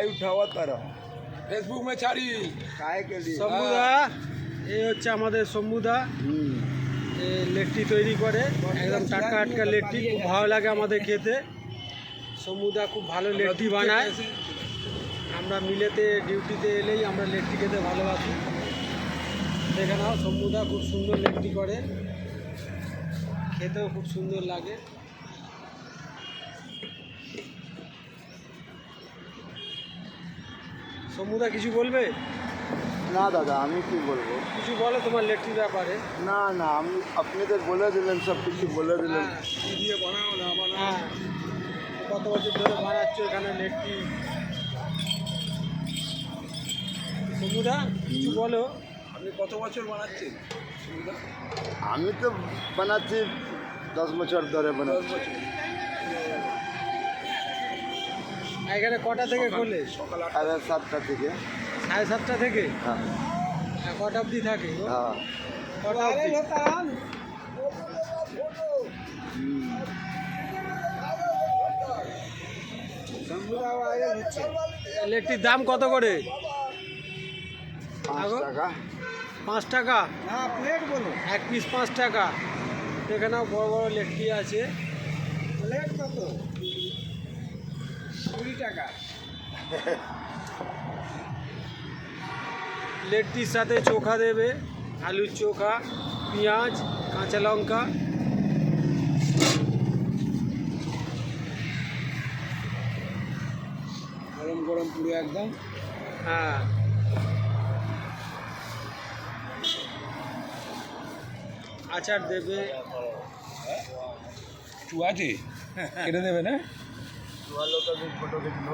भाई उठावा तरह फेसबुक में छाड़ी काहे के लिए শম্ভুদা এই হচ্ছে আমাদের শম্ভুদা हम्म, এ লেট্টি তৈরি করে একদম টাটকা টাটকা লেট্টি খুব ভালো লাগে আমাদের খেতে শম্ভুদা খুব ভালো লেট্টি বানায় আমরা মিলেতে ডিউটিতে এলেই আমরা লেট্টি খেতে ভালোবাসি দেখে নাও শম্ভুদা খুব সুন্দর লেট্টি করে খেতেও খুব সুন্দর লাগে শম্ভুদা কিছু বলবে? না দাদা আমি কি বলব? কিছু বলো তোমার লেট্টির ব্যাপারে। না না আমি আপনাদের বলে দিলেন সব কিছু বলে দিলেন হ্যাঁ কি দিয়ে বানাও না বানাও। হ্যাঁ কত বছর ধরে বানাচ্ছ এখানে লেট্টি সমুদা কিছু বলো। আপনি কত বছর বানাচ্ছেন আমি তো বানাচ্ছি দশ বছর ধরে বানাচ্ছি। বছর। এখানে কটা থেকে খোলে? সকাল সাড়ে সাতটা থেকে। সাড়ে সাতটা থেকে? হ্যাঁ। আর কটা অবধি থাকে? হ্যাঁ। কটা অবধি? লেট্টির দাম কত করে? পাঁচ টাকা। পাঁচ টাকা? না প্লেট বলো। এক পিস পাঁচ টাকা। এখানেও বড় বড় লেট্টি আছে। প্লেট কত? লেট্টির সাথে চোখা দেবে আলুর চোখা পেঁয়াজ কাঁচা লঙ্কা। গরম গরম পুরো একদম। হ্যাঁ। আচার দেবে। চু আছে কেটে দেবে না? ভালো তবে ফটো দেখল।